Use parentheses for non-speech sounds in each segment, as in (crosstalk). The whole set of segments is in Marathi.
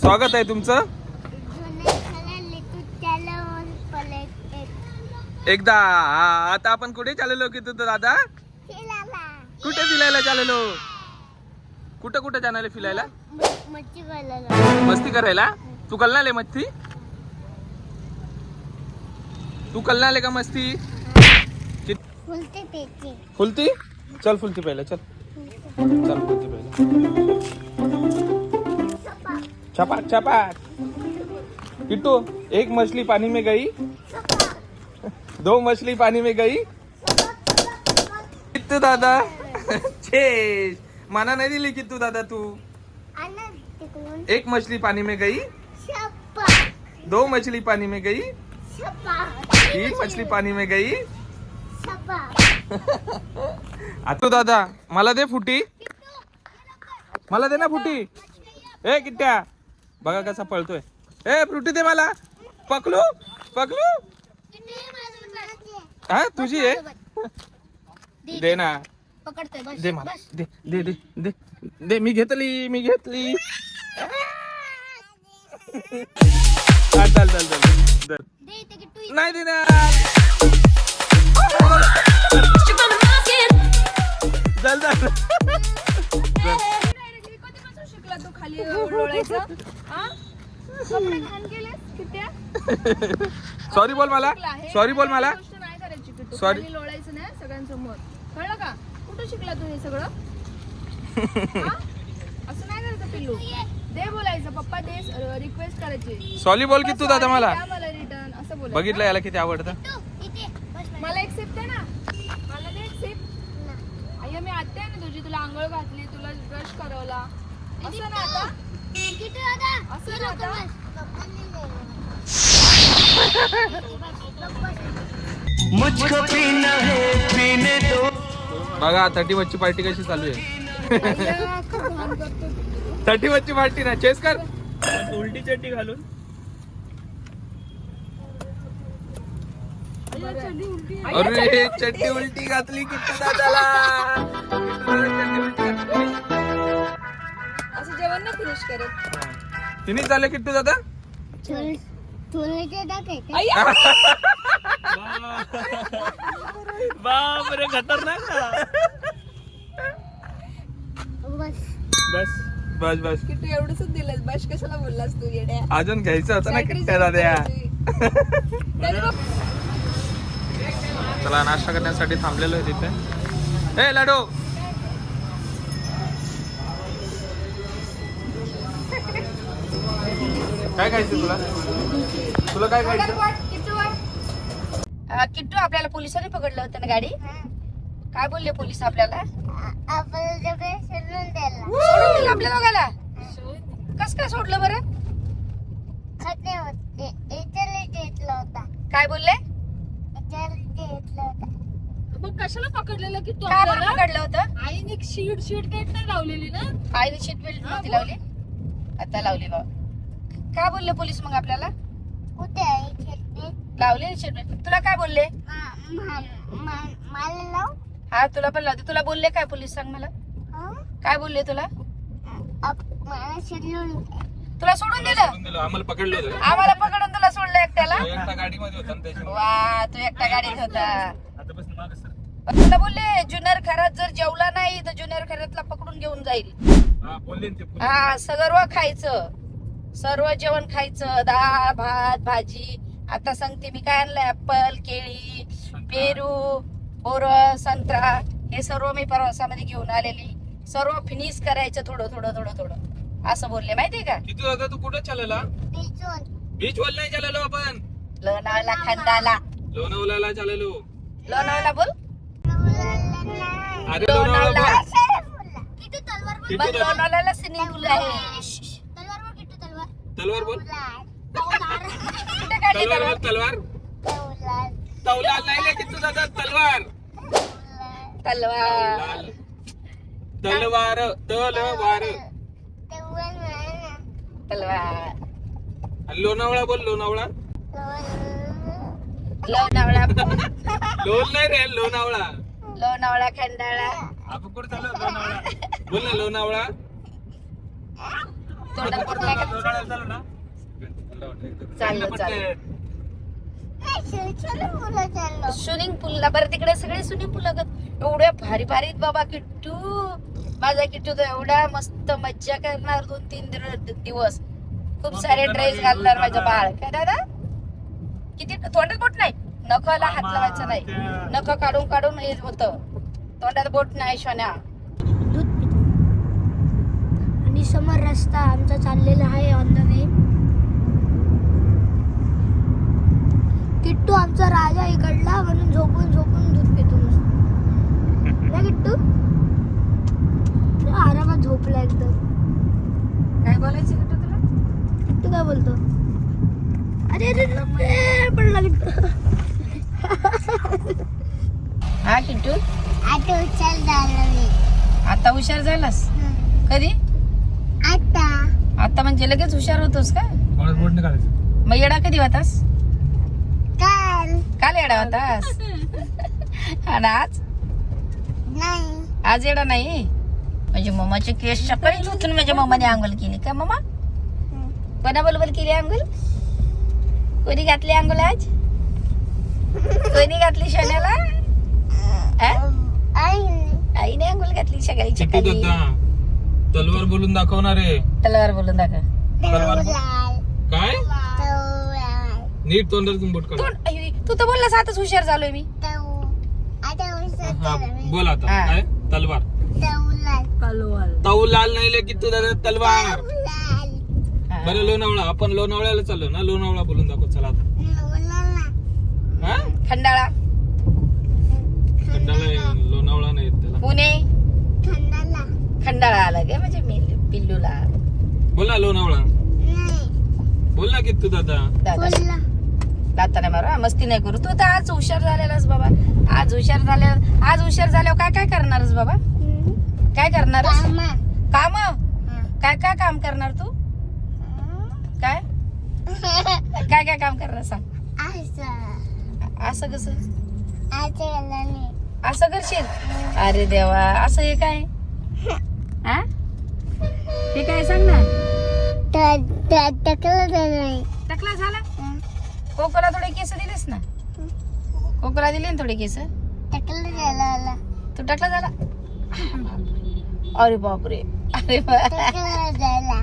स्वागत आहे तुमचं. एकदा आता आपण कुठे चाललो की तू दादा? कुठे फिरायला चाललो? कुठं कुठं जाणार फिरायला? मस्ती करायला? तू कलनाले मस्ती? तू कलनाले का मस्ती? फुलती चल फुलती पहिला चल. चल फुलती पहिला. छपाक छपाक. किट्टू एक मछली पानी में गई? दो मछली पानी में गई? किट्टू दादा. छे माना नाही दिली किट्टू दादा तू? एक मछली पानी में गई? दो मछली पानी में गई? तीन मछली पानी में गई? आतू दादा मला दे फुटी. मला दे ना फुटी. ए किट्ट्या. बघा कसा पळतोय. ए फ्रुटी दे मला. पकलू पकलू. हा तुझी आहे? दे ना. दे मला. दे दे दे दे. दे मी घेतली मी घेतली. चल चल चल. चल. नाही देणार. चल चल (laughs) कधीपासून शिकला तू खाली लोळायचं हा? कपडे घाण केलेस? किट्या? सॉरी बोल मला. शिकला हे सॉरी बोल मला. गोष्ट नाही करायची किट्टू. Sorry. खाली लोळायचं नाही सगळ्यांसमोर. कळलं का? कुठं शिकला तू हे सगळं? (laughs) हा? असं नाही करायचं पिल्लू. दे बोलायचं. पप्पा दे रिक्वेस्ट करायची. सॉरी बोल की तू दादा मला. रिटर्न असं बोल बघितलं याला किती आवडतं. तू इथे बस मला एक सिप दे ना? मला दे एक सिप अय्या मी आत्या आहे ना तुझी. तुला आंघोळ घातली तुला ब्रश करवला. असं ना आता. मुझको पीना है पीने दो बघा थर्टी वच्ची पार्टी कशी चालू आहे. थर्टी वच्ची पार्टी ना चेस कर उलटी चड्डी घालून. अरे चड्डी उलटी घातली किती दादाला फिनिश करत तिने झाले किट्टू दादा? बाप रे खतरनाक ना. बस. बस. बस बस. किट्टू एवढंच दिलंस. बस कशाला बोललास तू येड्या? अजून घ्यायचं होतं ना किट्ट्या बघ, चला नाश्ता करण्यासाठी थांबलेलो आहे तिथे. ए लाडू! काय खायचं तुला? तुला काय खायचं? किट्टू आपल्याला पोलिसांनी पकडलं होतं ना गाडी? काय बोलले पोलीस आपल्याला? आपण सगळे सोडून द्यायला. सोडून दिलं आपल्या दोघाला? कस काय सोडलं बरं? खते होते. इथे घेतला होता. काय बोलले? इथे घेतला होता. मग कशाला पकडलेलं की तू काय बरं आपल्याला? पकडलं होतं? आईने एक शीट शीट काही नाही लावलेली ना. आईने शीट बेल्ट नव्हती लावली? आता लावली बाबा. काय बोलले पोलीस मग आपल्याला? कुठे आहे इथे लावले तुला काय बोलले? मला लाव. हा तुला पण लावते. तुला बोलले काय पोलीस? सांग मला. हं? काय बोलले तुला? अप- मला सोडून तुला सोडून दिलं? आम्हाला पकडलं होतं. आम्हाला पकडून तुला सोडलं एकट्याला? तो एकटा गाडीमध्ये होता ना त्याच्यामुळे. वा तू एकटा गाडीत होता. आता बस माग सर. तुला बोलले जुन्नर खरात जर जेवला नाही तर जुन्नर खरातला पकडून घेऊन जाईल. हा, बोलले ना ते पोलीस. हा सर्व खायचं. सर्व जेवण खायचं डाळ भात भाजी. आता सांगते मी काय आणलंय? ऍपल केळी पेरू बोर संत्रा. हे सर्व मी प्रवासामध्ये घेऊन आलेली. सर्व फिनिश करायचं थोडं थोडं थोडं थोडं. असं बोलले माहितीये का? किती दादा तू कुठं चालला? बीच वर नाही चाललो आपण. लोणावळा खंडाला. लोणावळ्याला चाललो. लोणावळा बोल. अरे लोणावळा? लोणावळ्याला स्विमिंग पूल आहे. तलवार तलवार बोल. तलवार. कुठे काढली तलवार. तलवार बोल तलवार तलवार तवला नाही तलवार. तलवार तलवार तलवार. तलवार. आणि लोणावळा बोल लोणावळा. लोणावळा. लोण नाही रे लोणावळा. लोणावळा खंडाळा. आपण कुठे चाललो लोणावळा. बोल ना लोणावळा. तोंडात का? चाललं चाललं. स्विमिंग पूलला बरं तिकडे सगळे स्विमिंग पूल एवढ्या भारी भारी आहेत बाबा किट्टू. माझा किट्टू तर एवढा मस्त मज्जा करणार दोन तीन दिर- दिवस. खूप सारे ड्रेस घालणार माझं बाळ. काय दादा? किती? तोंडात बोट नाही. नखाला हात लावायचा नाही. नख काढून काढून हे होत. तोंडात बोट नाही शोन्या समोर रस्ता आमचा चाललेला आहे ऑन द वे किट्टू आमचा राजा इकडला म्हणून झोपून झोपून दूध पितो. ना किट्टू? आरामात झोपला एकदम. काय बोलायचं किट्टू तुला? किट्टू काय बोलतो? अरे अरे पडला किट्टू. हा किट्टू? आता झालं आता हुशार झालास? कधी? म्हणजे लगेच हुशार होतोस का मला बोट नाही काढायचं. मग येडा कधी होतास? काल. काल येडा होतास? आणि आज? नाही. आज येडा नाही? म्हणजे मम्माचे केस सकाळी उठून माझ्या मम्माने आंघोळ केली का मम्मा कोणाबरोबर केली आंघोळ? कोणी घातली आंघोळ आज? कोणी घातली आ? आई आईने. आंघोळ घातली सकाळी सकाळी तलवार बोलून दाखवणार आहे. तलवार बोलून दाखव. तलवार काय? लाल नीट तोंडातून बोट काढ. तोंड अय्यो, तू तर बोललास आताच हुशार झालोय मी. तऊ आता उचल हा झालं मी. बोल आता. हा. काय? तलवार. तऊ लाल ताऊ लाल नाही ले किट्टू दादा तलवार. हा. बरं लोणावळा. आपण लोणावळ्याला चाललो ना? लोणावळा बोलून दाखव चला आता. लाल हा? खंडाळा आहे, लोणावळा नाही येत त्याला. पुणे. खंडाळा आला गे म्हणजे मी पिल्लूला. बोल ना लोणावळा. बोल ना किट्टू दादा. दादा. बोलला लाता नाही मारू हा, मस्ती नाही करू. तू तर आज हुशार झालेलास बाबा. आज हुशार झाल्या आज हुशार झाल्यावर काय काय करणारस बाबा? काय करणारस? कामा. काम? काय काय काम करणार तू? काय? (laughs) काय काय काम करणार सांग. असं असं कसं? असं नाही. असं करशील? अरे देवा असं हे काय? (laughs) हा? हे काय सांग ना. टकलं नाही टकला झाला? कोकोला थोडे केस दिलेस ना. कोकोला दिले ना थोडे केस? टकलं झालं तू टकला झाला? अरे बापरे. अरे टकलं झाला.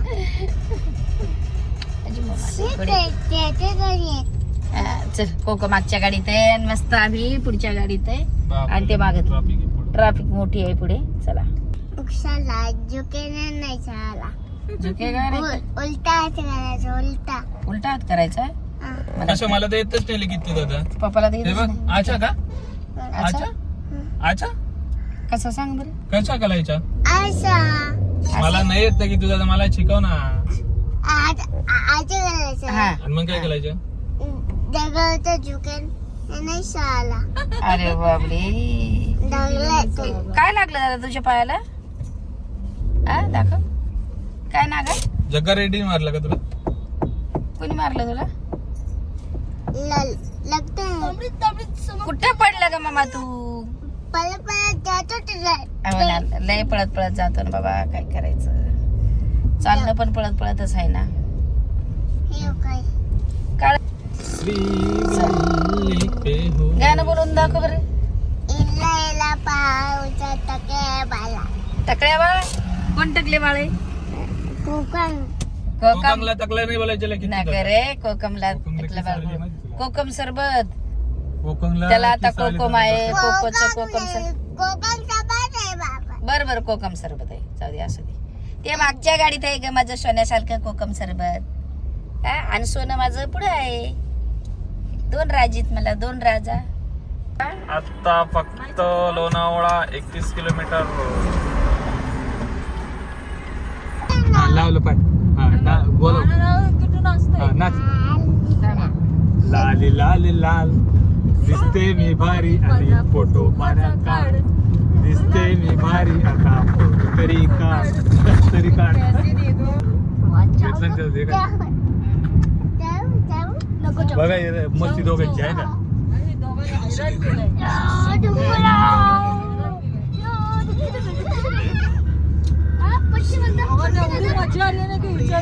ते हा, चल कोको मागच्या गाडीत आहे आणि मस्त आम्ही पुढच्या गाडीत आहे. आणि ते मागत ट्रॅफिक आहे पुढं. ट्रॅफिक मोठी आहे पुढे. चला. उक्षाला झुकेने नाही चाला झुके काय रे? उलटा हात करायचा उलटा. उलटा हात करायचा आहे? हा. मला अच्छा मला तर येतच नाही किट्टू दादा. पप्पाला हे दिलं बघ आचा का? अच्छा आचा आचा कसं सांग बरं? कशा करायच्या असा मला नाही येत की तू दादा मला शिकव ना. आज आज करायचं. हा. आणि मग काय करायचं? दगडचं झुकेन नाही शाळा अरे बाबरे दगड काय लागलं दादा तुझ्या पायाला? हा दाखव. काय नाग जग्गा रेड्डी मारला का तुला? कोणी मारलं तुला? लागतं कुठे पडलं का मामा तू? पळत पळत जातो तुझा अहो ना, लय पळत पळत जातो ना बाबा काय करायचं? चालणं पण पळत पळतच आहे ना. हे काय? काळ श्री पे हो. गाणं बोलून दाखव बरं. इला इला पाऊचा टके बाला टकल्या बाळ कोण टकले बाळे? कोकण. कोकम. कोकणला तकला नाही बोलायचं किती ना करे कोकमला टकलं बाळ कोकम सरबत. कोकणला त्याला आता कोकम आहे कोकोचं कोकम सर कोकणचा बाज आहे बाबा. बर बर कोकम सरबत आहे. जाऊ दे असू दे. ते मागच्या गाडीत आहे ग माझं सोन्यासारखं कोकम सरबत. हा आणि सोनं माझं पुढे आहे. दोन राजीत मला दोन राजा. आता फक्त लोणावळा एकतीस किलोमीटर. हा, लावलं पाय. हा ना बोल हा, नाच. लाली लाली लाल. दिसते मी भारी आणि फोटो माझ्या काढ. दिसते मी भारी आता फोटो. तरी काढ. तरी काढ. बघा मस्ती दोघांची आहे का पप्पाशी म्हणतात एवढी मजा आली ना की विचारू नका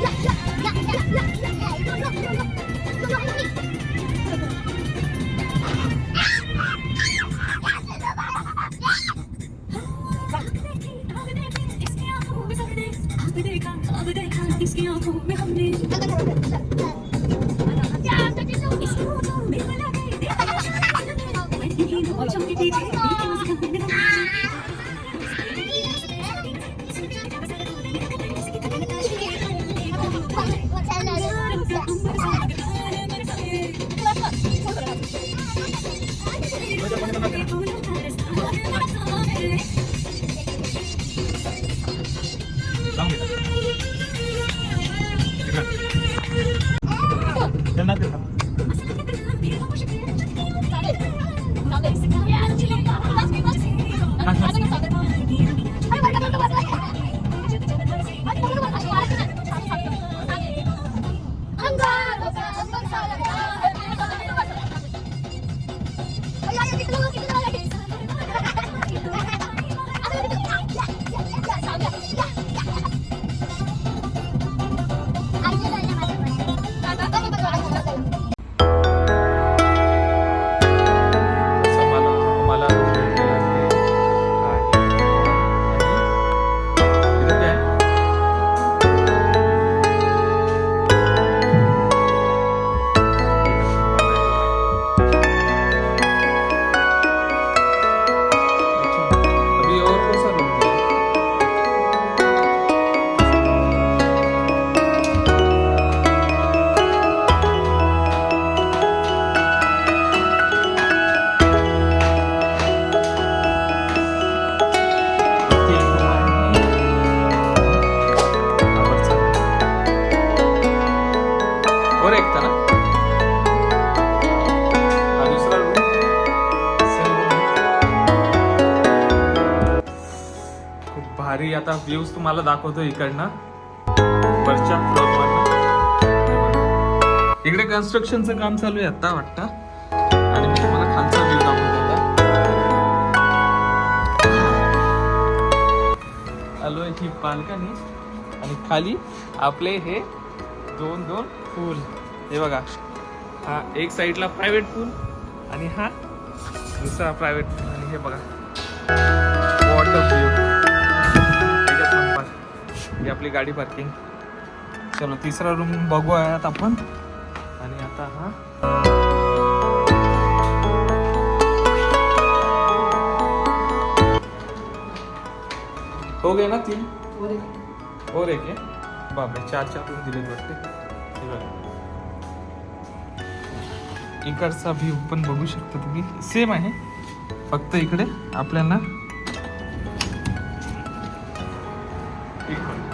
त्यांना ते सांग. खूप भारी. आता व्ह्यूज तुम्हाला दाखवतो इकडनं. वरच्या फ्लोअर इकडे कन्स्ट्रक्शनचं काम चालू आहे आता वाटतं. आणि मी तुम्हाला खालचा व्ह्यू दाखवतो आलो आहे ही बाल्कनी. आणि खाली आपले हे दोन दोन पूल हे बघा. हा एक साईडला प्रायव्हेट पूल आणि हा दुसरा प्रायव्हेट पूल आणि हे बघा. ही आपली गाडी पार्किंग चलो तिसरा रूम बघूयात आपण. आणि आता हा. हो गए ना तीन? और एक आहे बापरे चार चार रूम दिलेत वाटते. हे. इकडचा व्ह्यू पण बघू शकता तुम्ही. सेम आहे. फक्त इकडे आपल्याला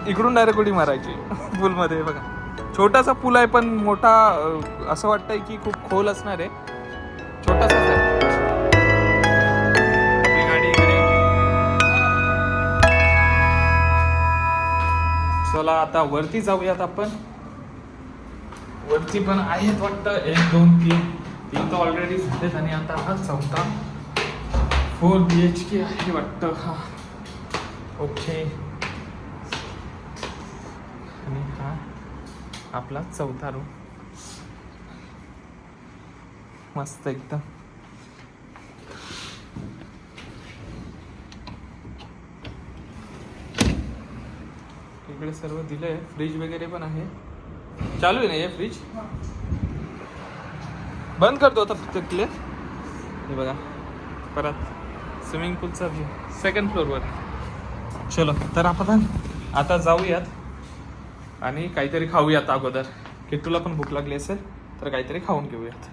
इकडून डायरेक्ट उडी मारायची. पूलमध्ये बघा. छोटासा पूल आहे पण मोठा असं वाटतंय की खूप खोल असणार आहे. छोटासा चला आता वरती जाऊयात आपण. वरती पण आहेत वाटतं. एक दोन तीन. तीन तर ऑलरेडी झालेत आणि आता हा चौथा. फोर बी एच के आहे वाटतं. हा. ओके आणि हा आपला चौथा रूम मस्त एकदम. इकडे सर्व दिलंय. फ्रीज वगैरे पण आहे. चालू आहे ना हे फ्रीज बंद करतो आता फक्त क्लिअर हे बघा. परत स्विमिंग पूलचा व्ह्यू सेकंड फ्लोअरवर चलो तर आपण आता जाऊयात. आणि काहीतरी खाऊयात अगोदर. किट्टूला पण भूक लागली असेल तर काहीतरी खाऊन घेऊयात.